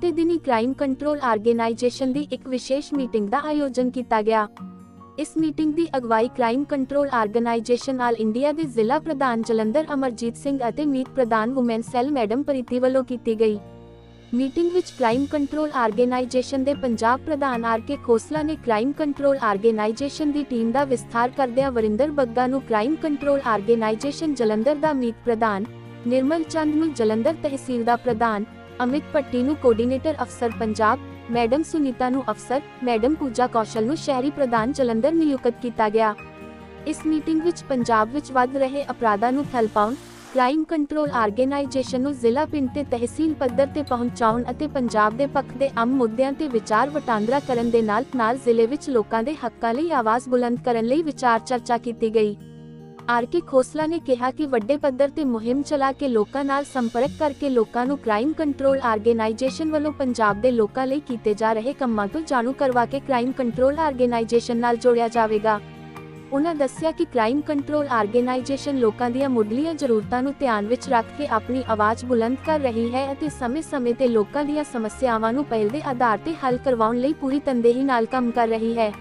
ਬੀਤੇ ਦਿਨੀ crime control organisation ਦੀ ਇੱਕ ਵਿਸ਼ੇਸ਼ ਮੀਟਿੰਗ ਦਾ ਆਯੋਜਨ ਕੀਤਾ ਗਿਆ। ਇਸ ਮੀਟਿੰਗ ਦੀ ਅਗਵਾਈ crime control organisation all India ਦੇ ਜ਼ਿਲ੍ਹਾ ਪ੍ਰਧਾਨ ਜਲੰਧਰ ਅਮਰਜੀਤ ਸਿੰਘ ਅਤੇ ਮੀਤ ਪ੍ਰਧਾਨ ਔਮਨ ਸੈੱਲ ਮੈਡਮ ਪ੍ਰੀਤੀ ਵੱਲੋਂ ਕੀਤੀ ਗਈ। ਮੀਟਿੰਗ ਵਿੱਚ ਕ੍ਰਾਈਮ ਕੰਟਰੋਲ ਆਰਗੇਨਾਈਜੇਸ਼ਨ ਦੇ ਪੰਜਾਬ ਪ੍ਰਧਾਨ ਆਰ ਕੇ ਖੋਸਲਾ ਨੇ ਕ੍ਰਾਈਮ ਕੰਟਰੋਲ ਆਰਗੇਨਾਈਜੇਸ਼ਨ ਦੀ ਟੀਮ ਦਾ ਵਿਸਥਾਰ ਕਰਦਿਆਂ ਵਰਿੰਦਰ ਬੱਗਾ ਨੂੰ ਕ੍ਰਾਈਮ ਕੰਟਰੋਲ ਆਰਗੇਨਾਈਜੇਸ਼ਨ ਜਲੰਧਰ ਦਾ ਮੀਤ ਪ੍ਰਧਾਨ, ਨਿਰਮਲ ਚੰਦ ਨੂੰ ਜਲੰਧਰ ਤਹਿਸੀਲ ਦਾ ਪ੍ਰਧਾਨ ਅਮਿਤ ਪੱਟੀ ਨੂੰ ਕੋਆਰਡੀਨੇਟਰ ਅਫਸਰ ਪੰਜਾਬ, ਮੈਡਮ ਸੁਨੀਤਾ ਨੂੰ ਅਫਸਰ, ਮੈਡਮ ਪੂਜਾ ਕੌਸ਼ਲ ਨੂੰ ਸ਼ਹਿਰੀ ਪ੍ਰਧਾਨ ਜਲੰਧਰ ਨਿਯੁਕਤ ਕੀਤਾ ਗਿਆ। ਇਸ ਮੀਟਿੰਗ ਵਿੱਚ ਪੰਜਾਬ ਵਿੱਚ ਵੱਧ ਰਹੇ ਅਪਰਾਧਾਂ ਨੂੰ ਠੱਲ ਪਾਉਣ ਕ੍ਰਾਈਮ ਕੰਟਰੋਲ ਆਰਗੇਨਾਈਜੇਸ਼ਨ ਨੂੰ ਜ਼ਿਲ੍ਹਾ ਪਿੰਡ ਤੇ ਤਹਿਸੀਲ ਪੱਧਰ ਤੇ ਪਹੁੰਚਾਉਣ ਅਤੇ ਪੰਜਾਬ ਦੇ ਪੱਖ ਦੇ ਆਮ ਮੁੱਦਿਆਂ ਤੇ ਵਿਚਾਰ ਵਟਾਂਦਰਾ ਕਰਨ ਦੇ ਨਾਲ ਨਾਲ ਜ਼ਿਲ੍ਹੇ ਵਿੱਚ ਲੋਕਾਂ ਦੇ ਹੱਕਾਂ ਲਈ ਆਵਾਜ਼ ਬੁਲੰਦ ਕਰਨ ਲਈ ਵਿਚਾਰ ਚਰਚਾ ਕੀਤੀ ਗਈ। ਆਰ ਖੋਸਲਾ ਨੇ ਕਿਹਾ ਕਿ ਵੱਡੇ ਪੱਧਰ ਤੇ ਮੁਹਿੰਮ ਚਲਾ ਕੇ ਲੋਕਾਂ ਨਾਲ ਸੰਪਰਕ ਕਰਕੇ ਲੋਕਾਂ ਨੂੰ ਕ੍ਰਾਈਮ ਕੰਟਰੋਲ ਆਰਗੇਨਾਈਜੇਸ਼ਨ ਵੱਲੋਂ ਪੰਜਾਬ ਦੇ ਲੋਕਾਂ ਲਈ ਕੀਤੇ ਜਾ ਰਹੇ ਕੰਮਾਂ ਤੋਂ ਜਾਣੂ ਕਰਵਾ ਕੇ ਕ੍ਰਾਈਮ ਕੰਟਰੋਲ ਆਰਗੇਨਾਈਜੇਸ਼ਨ ਨਾਲ ਜੋੜਿਆ ਜਾਵੇਗਾ। ਉਨ੍ਹਾਂ ਦੱਸਿਆ ਕਿ ਕ੍ਰਾਈਮ ਕੰਟਰੋਲ ਆਰਗੇਨਾਈਜੇਸ਼ਨ ਲੋਕਾਂ ਦੀਆਂ ਮੁੱਢਲੀਆਂ ਜ਼ਰੂਰਤਾਂ ਨੂੰ ਧਿਆਨ ਵਿੱਚ ਰੱਖ ਕੇ ਆਪਣੀ ਆਵਾਜ਼ ਬੁਲੰਦ ਕਰ ਰਹੀ ਹੈ ਅਤੇ ਸਮੇਂ-ਸਮੇਂ ਤੇ ਲੋਕਾਂ ਦੀਆਂ ਸਮੱਸਿਆਵਾਂ ਨੂੰ ਪਹਿਲ ਦੇ ਆਧਾਰ ਤੇ ਹੱਲ ਕਰਵਾਉਣ ਲਈ ਪੂਰੀ ਤਨਦੇਹੀ ਨਾਲ ਕੰਮ ਕਰ ਰਹੀ ਹੈ।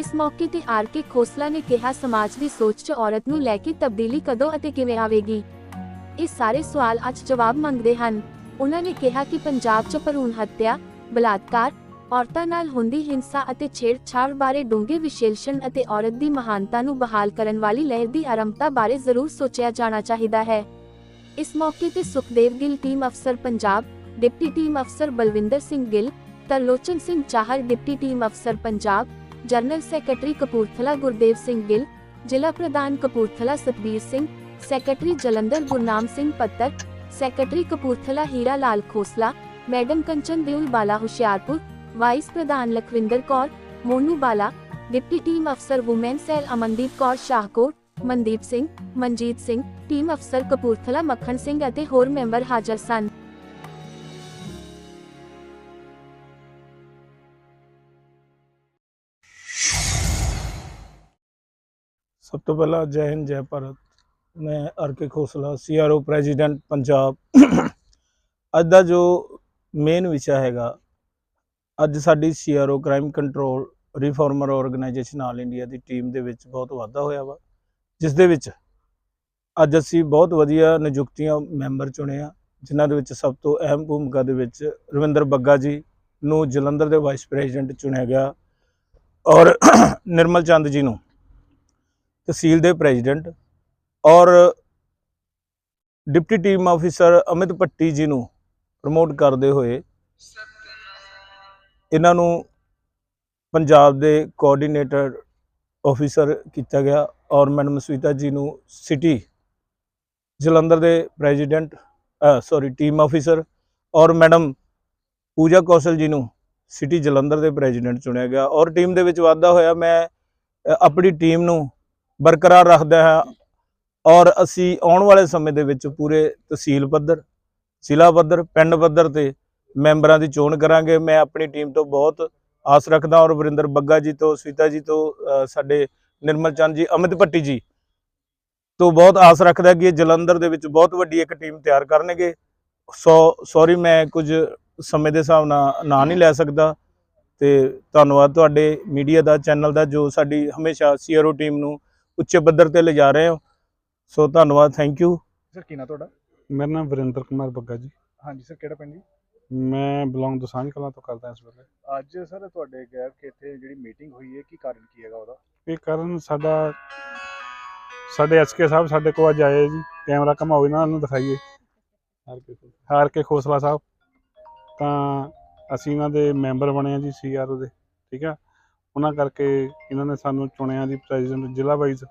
ਇਸ ਮੌਕੇ ਤੇ ਆਰ ਕੇ ਖੋਸਲਾ ਨੇ ਕਿਹਾ, ਸਮਾਜ ਦੀ ਸੋਚ 'ਚ ਔਰਤ ਨੂੰ ਲੈ ਕੇ ਤਬਦੀਲੀ ਕਦੋਂ ਅਤੇ ਕਿਵੇਂ ਆਵੇਗੀ? ਇਹ ਸਾਰੇ ਸਵਾਲ ਅੱਜ ਜਵਾਬ ਮੰਗਦੇ ਹਨ। ਉਹਨਾਂ ਨੇ ਕਿਹਾ ਕਿ ਪੰਜਾਬ 'ਚ ਭਰੂਣ ਹੱਤਿਆ, ਬਲਾਤਕਾਰ, ਔਰਤਾਂ ਨਾਲ ਹੁੰਦੀ ਹਿੰਸਾ ਅਤੇ ਛੇੜਛਾੜ ਬਾਰੇ ਡੂੰਘੇ ਵਿਸ਼ਲੇਸ਼ਣ ਅਤੇ ਔਰਤ ਦੀ ਮਹਾਨਤਾ ਨੂੰ ਬਹਾਲ ਕਰਨ ਵਾਲੀ ਲਹਿਰ ਦੀ ਆਰੰਭਤਾ ਬਾਰੇ ਜ਼ਰੂਰ ਸੋਚਿਆ ਜਾਣਾ ਚਾਹੀਦਾ ਹੈ। ਇਸ ਮੌਕੇ ਤੇ ਸੁਖਦੇਵ ਗਿੱਲ, ਟੀਮ ਅਫਸਰ ਪੰਜਾਬ, ਡਿਪਟੀ ਟੀਮ ਅਫਸਰ ਬਲਵਿੰਦਰ ਸਿੰਘ ਗਿੱਲ, ਤਰਲੋਚਨ ਸਿੰਘ ਚਾਹਰ, ਡਿਪਟੀ ਟੀਮ ਅਫਸਰ ਪੰਜਾਬ ਜਨਰਲ ਸੈਕਟਰੀ ਕਪੂਰਥਲਾ ਗੁਰਦੇਵ ਸਿੰਘ ਗਿੱਲ, ਜ਼ਿਲ੍ਹਾ ਪ੍ਰਧਾਨ Kapurthala Satbir Singh, secretary Jalandhar Gurnam Singh Pattar, secretary Kapurthala Hira Lal Khosla, madam Kanchan Deol Bala Hoshiarpur, vice ਪ੍ਰਧਾਨ ਲਖਵਿੰਦਰ ਕੌਰ, ਮੋਨੂ ਬਾਲਾ, ਡਿਪਟੀ ਟੀਮ ਅਫਸਰ woman cell Amandeep Kaur Shahkot, Mandeep Singh, Manjit Singh, team ਅਫਸਰ ਕਪੂਰਥਲਾ ਮੱਖਣ ਸਿੰਘ ਅਤੇ ਹੋਰ member ਹਾਜ਼ਰ ਸਨ। ਸਭ ਤੋਂ ਪਹਿਲਾਂ ਜੈ ਹਿੰਦ, ਜੈ ਭਾਰਤ। ਮੈਂ R K Khosla CRO president Punjab. ਅੱਜ ਦਾ ਜੋ ਮੇਨ ਵਿਸ਼ਾ ਹੈਗਾ, ਅੱਜ ਸਾਡੀ CRO crime control reformer organisation all India ਦੀ ਟੀਮ ਦੇ ਵਿੱਚ ਬਹੁਤ ਵਾਧਾ ਹੋਇਆ ਵਾ, ਜਿਸ ਦੇ ਵਿੱਚ ਅੱਜ ਅਸੀਂ ਬਹੁਤ ਵਧੀਆ ਨਿਯੁਕਤੀਆਂ ਮੈਂਬਰ ਚੁਣੇ ਆ, ਜਿਨ੍ਹਾਂ ਦੇ ਵਿੱਚ ਸਭ ਤੋਂ ਅਹਿਮ ਭੂਮਿਕਾ ਦੇ ਵਿੱਚ ਰਵਿੰਦਰ ਬੱਗਾ ਜੀ ਨੂੰ ਜਲੰਧਰ ਦੇ ਵਾਈਸ ਪ੍ਰੈਜ਼ੀਡੈਂਟ ਚੁਣਿਆ ਗਿਆ ਔਰ ਨਿਰਮਲ ਚੰਦ ਜੀ ਨੂੰ। ਤਹਿਸੀਲ ਦੇ ਪ੍ਰੈਜ਼ੀਡੈਂਟ ਔਰ deputy team officer Amit Patti ji ਨੂੰ ਪ੍ਰਮੋਟ ਕਰਦੇ ਹੋਏ ਇਹਨਾਂ ਨੂੰ ਪੰਜਾਬ ਦੇ ਕੋਆਰਡੀਨੇਟਰ ਆਫੀਸਰ ਕੀਤਾ ਗਿਆ ਔਰ ਮੈਡਮ ਸਵਿਤਾ ਜੀ ਨੂੰ ਸਿਟੀ ਜਲੰਧਰ ਦੇ ਪ੍ਰੈਜ਼ੀਡੈਂਟ ਸੌਰੀ ਟੀਮ ਆਫੀਸਰ ਔਰ ਮੈਡਮ ਪੂਜਾ ਕੌਸ਼ਲ ਜੀ ਨੂੰ ਸਿਟੀ ਜਲੰਧਰ ਦੇ ਪ੍ਰੈਜ਼ੀਡੈਂਟ ਚੁਣਿਆ ਗਿਆ ਔਰ ਟੀਮ ਦੇ ਵਿੱਚ ਵਾਧਾ ਹੋਇਆ। ਮੈਂ ਆਪਣੀ ਟੀਮ ਨੂੰ ਬਰਕਰਾਰ ਰੱਖਦਾ ਹਾਂ ਔਰ ਅਸੀਂ ਆਉਣ ਵਾਲੇ ਸਮੇਂ ਦੇ ਵਿੱਚ ਪੂਰੇ ਤਹਿਸੀਲ ਪੱਧਰ, ਜ਼ਿਲ੍ਹਾ ਪੱਧਰ, ਪਿੰਡ ਪੱਧਰ ਤੇ ਮੈਂਬਰਾਂ ਦੀ ਚੋਣ ਕਰਾਂਗੇ। ਮੈਂ ਆਪਣੀ ਟੀਮ ਤੋਂ ਬਹੁਤ ਆਸ ਰੱਖਦਾ ਔਰ ਵਰਿੰਦਰ ਬੱਗਾ ਜੀ ਤੋਂ ਸਵਿਤਾ ਜੀ ਤੋਂ ਸਾਡੇ ਨਿਰਮਲ ਚੰਦ ਜੀ, ਅਮਿਤ ਭੱਟੀ ਜੀ ਤੋਂ ਬਹੁਤ ਆਸ ਰੱਖਦਾ ਕਿ ਇਹ ਜਲੰਧਰ ਦੇ ਵਿੱਚ ਬਹੁਤ ਵੱਡੀ ਇੱਕ ਟੀਮ ਤਿਆਰ ਕਰਨਗੇ। ਸੋ, ਸੌਰੀ, ਮੈਂ ਕੁਝ ਸਮੇਂ ਦੇ ਹਿਸਾਬ ਨਾਲ ਨਾਂ ਨਹੀਂ ਲੈ ਸਕਦਾ ਤੇ ਧੰਨਵਾਦ ਤੁਹਾਡੇ ਮੀਡੀਆ ਦਾ, ਚੈਨਲ ਦਾ, ਜੋ ਸਾਡੀ ਹਮੇਸ਼ਾ ਸੀਆਰਓ ਟੀਮ ਨੂੰ ਉੱਚੇ ਪੱਧਰ ਤੇ ਲਿਜਾ ਰਹੇ ਹੋ। ਸੋ ਧੰਨਵਾਦ ਥੈਂਕ ਯੂ ਸਰ ਕੀ ਨਾਂ ਤੁਹਾਡਾ? ਮੇਰਾ ਨਾਮ ਵਰਿੰਦਰ ਕੁਮਾਰ ਬੱਗਾ ਜੀ। ਹਾਂਜੀ ਸਰ ਕਿਹੜਾ ਪਿੰਡ ਜੀ? ਮੈਂ ਬਿਲੋਂਗ ਦਸਾਂਝ ਕਲਾਂ ਤੋਂ ਕਰਦਾ ਇਸ ਵੇਲੇ। ਅੱਜ ਸਰ ਤੁਹਾਡੇ ਗੈਪ ਕਿ ਇੱਥੇ ਜਿਹੜੀ ਮੀਟਿੰਗ ਹੋਈ ਹੈ ਕੀ ਕਾਰਨ ਕੀ ਹੈਗਾ ਉਹਦਾ? ਇਹ ਕਾਰਨ ਸਾਡਾ ਸਾਡੇ ਐਸਕੇ ਸਾਹਿਬ ਸਾਡੇ ਕੋਲ ਅੱਜ ਆਏ ਜੀ। ਕੈਮਰਾ ਘਮਾਓ ਇਹਨਾਂ ਨੂੰ ਦਿਖਾਈਏ। ਹਾਰ ਕੇ ਹਾਰ ਕੇ ਖੋਸਲਾ ਸਾਹਿਬ। ਤਾਂ ਅਸੀਂ ਇਹਨਾਂ ਦੇ ਮੈਂਬਰ ਬਣੇ ਆ ਜੀ ਸੀਆਰਓ ਦੇ। ਠੀਕ ਆ? ਉਹਨਾਂ ਕਰਕੇ ਇਹਨਾਂ ਨੇ ਸਾਨੂੰ ਚੁਣਿਆ ਜੀ ਪ੍ਰੈਜ਼ੀਡੈਂਟ ਜ਼ਿਲ੍ਹਾ ਵਾਈਜ਼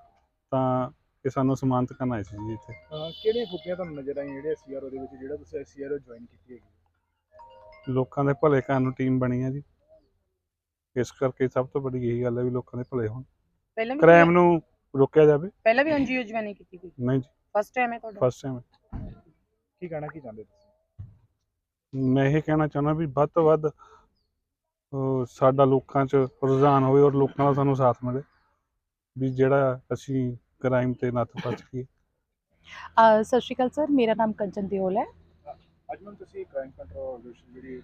ਤਾਂ ਇਹ ਸਾਨੂੰ ਸਨਮਾਨਿਤ ਕਰਨ ਆਏ ਸੀ ਜੀ ਇੱਥੇ। ਅਹ ਕਿਹੜੀਆਂ ਖੂਬੀਆਂ ਤੁਹਾਨੂੰ ਨਜ਼ਰ ਆਈਆਂ ਜਿਹੜੇ ਸੀਆਰਓ ਦੇ ਵਿੱਚ ਜਿਹੜਾ ਤੁਸੀਂ ਸੀਆਰਓ ਜੁਆਇਨ ਕੀਤੀ ਹੈਗੀ? ਲੋਕਾਂ ਦੇ ਭਲੇ ਕਰਨ ਨੂੰ ਟੀਮ ਬਣੀ ਆ ਜੀ। ਇਸ ਕਰਕੇ ਸਭ ਤੋਂ ਵੱਡੀ ਇਹੀ ਗੱਲ ਹੈ ਵੀ ਲੋਕਾਂ ਦੇ ਭਲੇ ਹੋਣ। ਪਹਿਲਾਂ ਵੀ ਕ੍ਰਾਈਮ ਨੂੰ ਰੋਕਿਆ ਜਾਵੇ। ਪਹਿਲਾਂ ਵੀ ਐਨਜੀਓ ਜੁਆਇਨ ਕੀਤੀ ਕੋਈ? ਨਹੀਂ ਜੀ। ਫਸਟ ਟਾਈਮ ਹੈ ਤੁਹਾਡਾ? ਫਸਟ ਟਾਈਮ ਕੀ ਕਹਿਣਾ ਕੀ ਚਾਹੁੰਦੇ ਤੁਸੀਂ? ਮੈਂ ਇਹ ਕਹਿਣਾ ਚਾਹੁੰਦਾ ਵੀ ਵੱਧ ਤੋਂ ਵੱਧ ਸਾਡਾ ਲੋਕਾਂ 'ਚ ਰੁਝਾਨ ਹੋਵੇ ਔਰ ਲੋਕਾਂ ਦਾ ਸਾਨੂੰ ਸਾਥ ਮਿਲੇ ਵੀ ਜਿਹੜਾ ਅਸੀਂ ਕ੍ਰਾਈਮ ਤੇ ਨੱਥ ਪਾ ਸਕੀਏ ਅ, ਸਤਿ ਸ਼੍ਰੀ ਅਕਾਲ ਸਰ ਮੇਰਾ ਨਾਮ ਕੰਚਨ ਦਿਓਲ ਹੈ। ਅੱਜ ਮੈਂ ਤੁਸੀਂ ਕ੍ਰਾਈਮ ਕੰਟਰੋਲ ਆਰਗੇਨਾਈਜੇਸ਼ਨ ਜਿਹੜੀ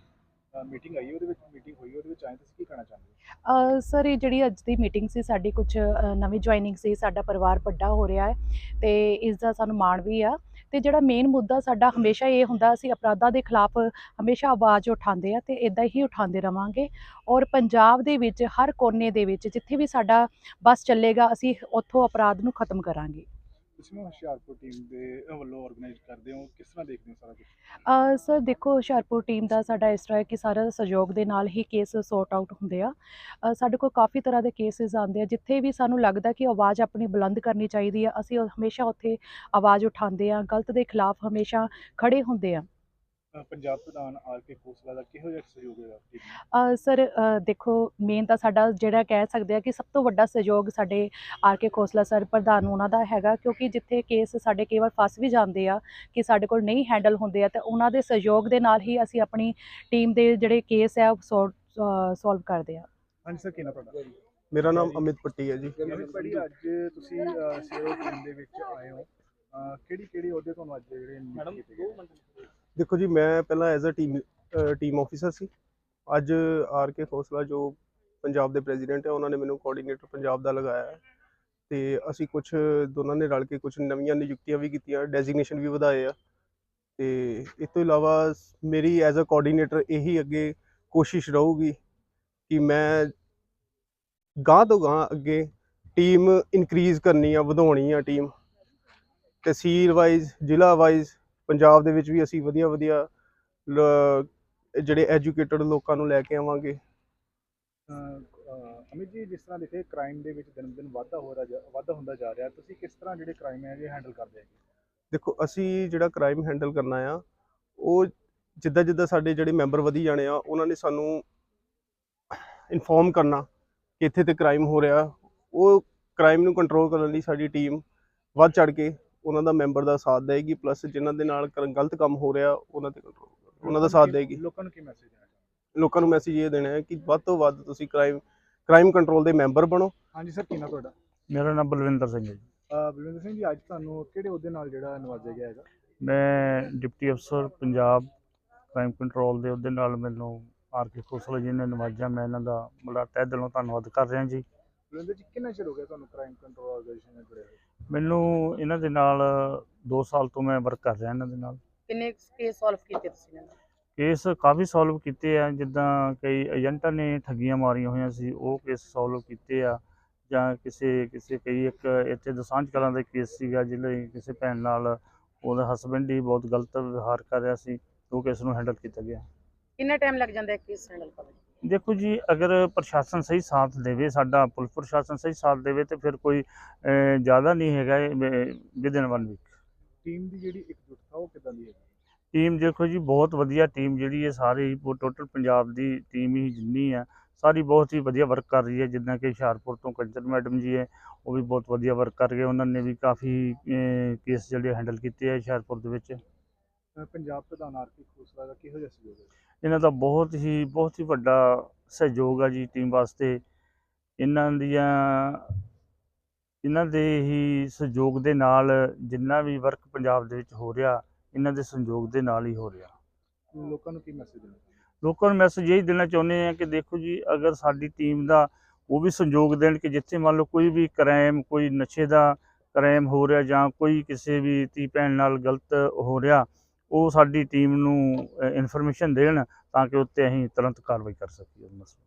ਮੀਟਿੰਗ ਆਈ ਉਹਦੇ ਵਿੱਚ ਮੀਟਿੰਗ ਹੋਈ ਉਹਦੇ ਵਿੱਚ ਆਏ ਤੁਸੀਂ ਕੀ ਕਹਿਣਾ ਚਾਹੁੰਦੇ ਹੋ? ਅ, ਸਰ ਇਹ ਜਿਹੜੀ ਅੱਜ ਦੀ ਮੀਟਿੰਗ ਸੀ ਸਾਡੀ ਕੁਝ ਨਵੀਂ ਜੁਆਇਨਿੰਗ ਸੀ ਸਾਡਾ ਪਰਿਵਾਰ ਵੱਡਾ ਹੋ ਰਿਹਾ ਹੈ ਤੇ ਇਸ ਦਾ ਸਾਨੂੰ ਮਾਣ ਵੀ ਆ। ਤੇ ਜਿਹੜਾ ਮੇਨ ਮੁੱਦਾ ਸਾਡਾ ਹਮੇਸ਼ਾ ਇਹ ਹੁੰਦਾ, ਅਸੀਂ ਅਪਰਾਧਾਂ ਦੇ ਖਿਲਾਫ ਹਮੇਸ਼ਾ ਆਵਾਜ਼ ਉਠਾਉਂਦੇ ਆ ਤੇ ਇਦਾਂ ਹੀ ਉਠਾਉਂਦੇ ਰਵਾਂਗੇ। ਔਰ ਪੰਜਾਬ ਦੇ ਵਿੱਚ, ਹਰ ਕੋਨੇ ਦੇ ਵਿੱਚ, ਜਿੱਥੇ ਵੀ ਸਾਡਾ ਬੱਸ ਚੱਲੇਗਾ, ਅਸੀਂ ਉੱਥੋਂ ਅਪਰਾਧ ਨੂੰ ਖਤਮ ਕਰਾਂਗੇ। ਤੁਸੀਂ ਨਾ ਹੁਸ਼ਿਆਰਪੁਰ ਟੀਮ ਦੇ ਵੱਲੋਂ ਆਰਗੇਨਾਈਜ਼ ਕਰਦੇ ਹੋ, ਕਿਸ ਤਰ੍ਹਾਂ ਦੇਖਦੇ ਹੋ ਸਾਰਾ ਕੁਝ ਸਰ ਦੇਖੋ ਹੁਸ਼ਿਆਰਪੁਰ ਟੀਮ ਦਾ ਸਾਡਾ ਇਸ ਤਰ੍ਹਾਂ ਹੈ ਕਿ ਸਾਰਾ ਸਹਿਯੋਗ ਦੇ ਨਾਲ ਹੀ ਕੇਸ ਸੌਰਟ ਆਊਟ ਹੁੰਦੇ ਆ। ਸਾਡੇ ਕੋਲ ਕਾਫੀ ਤਰ੍ਹਾਂ ਦੇ ਕੇਸਿਸ ਆਉਂਦੇ ਆ, ਜਿੱਥੇ ਵੀ ਸਾਨੂੰ ਲੱਗਦਾ ਕਿ ਆਵਾਜ਼ ਆਪਣੀ ਬੁਲੰਦ ਕਰਨੀ ਚਾਹੀਦੀ ਆ, ਅਸੀਂ ਹਮੇਸ਼ਾ ਉੱਥੇ ਆਵਾਜ਼ ਉਠਾਉਂਦੇ ਆ, ਗਲਤ ਦੇ ਖਿਲਾਫ ਹਮੇਸ਼ਾ ਖੜੇ ਹੁੰਦੇ ਆ। ਪੰਜਾਬ ਪ੍ਰਧਾਨ ਆਰ ਕੇ ਖੋਸਲਾ ਦਾ ਕਿਹੋ ਜਿਹਾ ਸਹਿਯੋਗ ਹੈ ਟੀਮ ਨੂੰ? ਅ, ਸਰ ਦੇਖੋ ਮੇਨ ਤਾਂ ਸਾਡਾ ਜਿਹੜਾ ਕਹਿ ਸਕਦੇ ਆ ਕਿ ਸਭ ਤੋਂ ਵੱਡਾ ਸਹਿਯੋਗ ਸਾਡੇ ਆਰ ਕੇ ਖੋਸਲਾ ਸਰ ਪ੍ਰਧਾਨ ਉਹਨਾਂ ਦਾ ਹੈਗਾ ਕਿਉਂਕਿ ਜਿੱਥੇ ਕੇਸ ਸਾਡੇ ਕਈ ਵਾਰ ਫਸ ਵੀ ਜਾਂਦੇ ਆ ਕਿ ਸਾਡੇ ਕੋਲ ਨਹੀਂ ਹੈਂਡਲ ਹੁੰਦੇ ਆ ਤੇ ਉਹਨਾਂ ਦੇ ਸਹਿਯੋਗ ਦੇ ਨਾਲ ਹੀ ਅਸੀਂ ਆਪਣੀ ਟੀਮ ਦੇ ਜਿਹੜੇ ਕੇਸ ਆ ਉਹ ਸੋਲਵ ਕਰਦੇ ਆ। ਹਾਂਜੀ ਸਰ ਕੀ ਨਾ ਤੁਹਾਡਾ? ਮੇਰਾ ਨਾਮ ਅਮਿਤ ਪੱਟੀ ਹੈ ਜੀ। ਅਮਿਤ ਭਾਜੀ ਅੱਜ ਤੁਸੀਂ ਸੀਓ ਟੀਮ ਦੇ ਵਿੱਚ ਆਏ ਹੋ। ਕਿਹੜੀ ਕਿਹੜੀ ਅਹੁਦੇ ਤੁਹਾਨੂੰ ਅੱਜ ਜਿਹੜੇ ਮੈਡਮ ਦੇਖੋ ਜੀ, ਮੈਂ ਪਹਿਲਾਂ ਐਜ਼ ਅ ਟੀਮ ਟੀਮ ਆਫੀਸਰ ਸੀ। ਅੱਜ ਆਰ ਕੇ ਖੋਸਲਾ ਜੋ ਪੰਜਾਬ ਦੇ ਪ੍ਰੈਜ਼ੀਡੈਂਟ ਹੈ, ਉਹਨਾਂ ਨੇ ਮੈਨੂੰ ਕੋਆਰਡੀਨੇਟਰ ਪੰਜਾਬ ਦਾ ਲਗਾਇਆ ਹੈ। ਤੇ ਅਸੀਂ ਕੁਝ ਦੋਨਾਂ ਨੇ ਰਲ ਕੇ ਕੁਝ ਨਵੀਆਂ ਨਿਯੁਕਤੀਆਂ ਵੀ ਕੀਤੀਆਂ ਡੈਜ਼ਿਗਨੇਸ਼ਨ ਵੀ ਵਧਾਏ ਆ। ਤੇ ਇਸ ਤੋਂ ਇਲਾਵਾ ਮੇਰੀ ਐਜ਼ ਅ ਕੋਆਰਡੀਨੇਟਰ ਇਹੀ ਅੱਗੇ ਕੋਸ਼ਿਸ਼ ਰਹੂਗੀ ਕਿ ਮੈਂ ਗਾਂ ਤੋਂ ਗਾਂ ਅੱਗੇ ਟੀਮ ਇਨਕਰੀਜ਼ ਕਰਨੀ ਆ, ਵਧਾਉਣੀ ਆ ਟੀਮ ਤਹਿਸੀਲ ਵਾਈਜ਼ ਜ਼ਿਲ੍ਹਾ ਵਾਈਜ਼ ਪੰਜਾਬ ਦੇ ਵਿੱਚ ਵੀ ਅਸੀਂ ਵਧੀਆ ਵਧੀਆ ਜਿਹੜੇ ਐਜੂਕੇਟਡ ਲੋਕਾਂ ਨੂੰ ਲੈ ਕੇ ਆਵਾਂਗੇ। ਅਮਿਤ ਜੀ ਜਿਸ ਤਰ੍ਹਾਂ ਦੇਖੇ ਕ੍ਰਾਈਮ ਦੇ ਵਿੱਚ ਦਿਨ ਦਿਨ ਵਾਧਾ ਹੋ ਰਿਹਾ ਵਾਧਾ ਹੁੰਦਾ ਜਾ ਰਿਹਾ ਤੁਸੀਂ ਕਿਸ ਤਰ੍ਹਾਂ ਜਿਹੜੇ ਕ੍ਰਾਈਮ ਹੈ ਇਹ ਹੈਂਡਲ ਕਰਦੇ ਹੈਗੇ? ਦੇਖੋ ਅਸੀਂ ਜਿਹੜਾ ਕ੍ਰਾਈਮ ਹੈਂਡਲ ਕਰਨਾ ਆ ਉਹ ਜਿੱਦਾਂ ਜਿੱਦਾਂ ਸਾਡੇ ਜਿਹੜੇ ਮੈਂਬਰ ਵਧੀ ਜਾਣੇ ਆ ਉਹਨਾਂ ਨੇ ਸਾਨੂੰ ਇਨਫੋਰਮ ਕਰਨਾ ਕਿ ਇੱਥੇ ਤੇ ਕ੍ਰਾਈਮ ਹੋ ਰਿਹਾ। ਉਹ ਕ੍ਰਾਈਮ ਨੂੰ ਕੰਟਰੋਲ ਕਰਨ ਲਈ ਸਾਡੀ ਟੀਮ ਵੱਧ ਚੜ ਕੇ ਉਹਨਾਂ ਦਾ ਮੈਂਬਰ ਦਾ ਸਾਥ ਦੇਗੀ ਪਲੱਸ ਜਿਨ੍ਹਾਂ ਦੇ ਨਾਲ ਕਰ- ਗਲਤ ਕੰਮ ਹੋ ਰਿਹਾ ਉਹਨਾਂ ਤੇ ਕੰਟਰੋਲ ਉਹਨਾਂ ਦਾ ਸਾਥ ਦੇਗੀ ਲੋਕਾਂ ਨੂੰ ਕੀ ਮੈਸੇਜ ਦੇਣਾ ਚਾਹੁੰਦੇ ਲੋਕਾਂ ਨੂੰ ਮੈਸੇਜ ਇਹ ਦੇਣਾ ਹੈ ਕਿ ਵੱਧ ਤੋਂ ਵੱਧ ਤੁਸੀਂ ਕ੍ਰਾਈਮ ਕ੍ਰਾਈਮ ਕੰਟਰੋਲ ਦੇ ਮੈਂਬਰ ਬਣੋ। ਹਾਂਜੀ ਸਰ ਕੀ ਨਾ ਤੁਹਾਡਾ? ਮੇਰਾ ਨਾਮ ਬਲਵਿੰਦਰ ਸਿੰਘ ਹੈ ਜੀ। ਅਹ ਬਲਵਿੰਦਰ ਸਿੰਘ ਜੀ ਅੱਜ ਤੁਹਾਨੂੰ ਕਿਹੜੇ ਅਹੁਦੇ ਨਾਲ ਜਿਹੜਾ ਨਵਾਜ਼ਿਆ ਗਿਆ ਹੈਗਾ? ਮੈਂ ਡਿਪਟੀ ਅਫਸਰ ਪੰਜਾਬ ਕ੍ਰਾਈਮ ਕੰਟਰੋਲ ਦੇ ਉਹਦੇ ਨਾਲ ਮੈਨੂੰ ਆਰ ਕੇ ਖੋਸਲਾ ਜੀ ਨੇ ਨਵਾਜਿਆ। ਮੈਂ ਇਹਨਾਂ ਦਾ ਬੜਾ ਤਹਿ ਦਿਲੋਂ ਧੰਨਵਾਦ ਕਰ ਰਿਹਾ ਜੀ। ਬਲਵਿੰਦਰ ਜੀ ਕਿੰਨਾ ਚਿਰ ਹੋ ਗਿਆ ਤੁਹਾਨੂੰ ਕ੍ਰਾਈਮ ਕੰਟਰੋਲ ਆਰਗੇਨਾਈਜੇਸ਼ਨ ਨਾਲ ਜੁੜੇ ਹੋਏ? ਮੈਨੂੰ ਇਹਨਾਂ ਦੇ ਨਾਲ 2 ਸਾਲ ਤੋਂ ਮੈਂ ਵਰਕ ਕਰ ਰਿਹਾ ਇਹਨਾਂ ਦੇ ਨਾਲ। ਕਿੰਨੇ ਕੇਸ ਸੋਲਵ ਕੀਤੇ ਤੁਸੀਂ ਇਹਨਾਂ ਦੇ? ਕੇਸ ਕਾਫੀ ਸੋਲਵ ਕੀਤੇ ਆ ਜਿੱਦਾਂ ਕਈ ਏਜੰਟਾਂ ਨੇ ਠੱਗੀਆਂ ਮਾਰੀਆਂ ਹੋਈਆਂ ਸੀ ਉਹ ਕੇਸ ਸੋਲਵ ਕੀਤੇ ਆ। ਜਾਂ ਕਿਸੇ ਕਿਸੇ ਕਈ ਇੱਕ ਇੱਥੇ ਦਸਾਂਝ ਕਲਾਂ ਦਾ ਕੇਸ ਸੀਗਾ ਜਿਹੜੇ ਕਿਸੇ ਭੈਣ ਨਾਲ ਉਹਦਾ ਹਸਬੰਡ ਹੀ ਬਹੁਤ ਗਲਤ ਵਿਵਹਾਰ ਕਰ ਰਿਹਾ ਸੀ ਉਹ ਕੇਸ ਨੂੰ ਹੈਂਡਲ ਕੀਤਾ ਗਿਆ। ਕਿੰਨਾ ਟਾਈਮ ਲੱਗ ਜਾਂਦਾ ਹੈ ਕੇਸ ਹੈਂਡਲ ਕਰਨ ਦੇਖੋ ਜੀ ਅਗਰ ਪ੍ਰਸ਼ਾਸਨ ਸਹੀ ਸਾਥ ਦੇਵੇ ਸਾਡਾ ਪੁਲਿਸ ਪ੍ਰਸ਼ਾਸਨ ਸਹੀ ਸਾਥ ਦੇਵੇ ਤੇ ਫਿਰ ਕੋਈ ਜ਼ਿਆਦਾ ਨਹੀਂ ਹੈਗਾ ਵਿਦਨ ਵਨ ਵੀਕ ਟੀਮ ਦੀ ਜਿਹੜੀ ਇਕਜੁੱਟਤਾ ਉਹ ਕਿਦਾਂ ਦੀ ਹੈ ਟੀਮ ਦੇਖੋ ਜੀ ਬਹੁਤ ਵਧੀਆ ਟੀਮ ਜਿਹੜੀ ਹੈ ਸਾਰੀ ਟੋਟਲ ਪੰਜਾਬ ਦੀ ਟੀਮ ਹੀ ਜਿੰਨੀ ਆ ਸਾਰੀ ਬਹੁਤ ਹੀ ਵਧੀਆ ਵਰਕ ਕਰ ਰਹੀ ਹੈ ਜਿੱਦਾਂ ਕਿ ਹੁਸ਼ਿਆਰਪੁਰ ਤੋਂ ਕੰਚਨ ਮੈਡਮ ਜੀ ਹੈ ਉਹ ਵੀ ਬਹੁਤ ਵਧੀਆ ਵਰਕ ਕਰ ਗਏ ਉਹਨਾਂ ਨੇ ਵੀ ਕਾਫੀ ਕੇਸ ਜਿਹੜੇ ਹੈਂਡਲ ਕੀਤੇ ਆ ਹੁਸ਼ਿਆਰਪੁਰ ਦੇ ਵਿੱਚ। ਪੰਜਾਬ ਪ੍ਰਧਾਨ ਆਰ ਕੇ ਖੋਸਲਾ ਦਾ ਕਿਹੋ ਜਿਹਾ ਸਹਿਯੋਗ ਹੈ? ਇਹਨਾਂ ਦਾ ਬਹੁਤ ਹੀ ਬਹੁਤ ਹੀ ਵੱਡਾ ਸਹਿਯੋਗ ਆ ਜੀ ਟੀਮ ਵਾਸਤੇ। ਇਹਨਾਂ ਦੀਆਂ ਇਹਨਾਂ ਦੇ ਹੀ ਸਹਿਯੋਗ ਦੇ ਨਾਲ ਜਿੰਨਾ ਵੀ ਵਰਕ ਪੰਜਾਬ ਦੇ ਵਿੱਚ ਹੋ ਰਿਹਾ ਇਹਨਾਂ ਦੇ ਸੰਯੋਗ ਦੇ ਨਾਲ ਹੀ ਹੋ ਰਿਹਾ। ਲੋਕਾਂ ਨੂੰ ਕੀ ਮੈਸੇਜ ਦੇਣਾ ਲੋਕਾਂ ਨੂੰ ਮੈਸੇਜ ਇਹ ਦੇਣਾ ਚਾਹੁੰਦੇ ਆ ਕਿ ਦੇਖੋ ਜੀ ਅਗਰ ਸਾਡੀ ਟੀਮ ਦਾ ਉਹ ਵੀ ਸੰਯੋਗ ਦੇਣ ਕਿ ਜਿੱਥੇ ਮੰਨ ਲਓ ਕੋਈ ਵੀ ਕ੍ਰਾਈਮ ਕੋਈ ਨਸ਼ੇ ਦਾ ਕ੍ਰਾਈਮ ਹੋ ਰਿਹਾ ਜਾਂ ਕੋਈ ਕਿਸੇ ਵੀ ਧੀ ਭੈਣ ਨਾਲ ਗਲਤ ਹੋ ਰਿਹਾ ਉਹ ਸਾਡੀ ਟੀਮ ਨੂੰ ਇਨਫੋਰਮੇਸ਼ਨ ਦੇਣ ਤਾਂ ਕਿ ਉੱਤੇ ਅਸੀਂ ਤੁਰੰਤ ਕਾਰਵਾਈ ਕਰ ਸਕੀਏ ਮਸਲੇ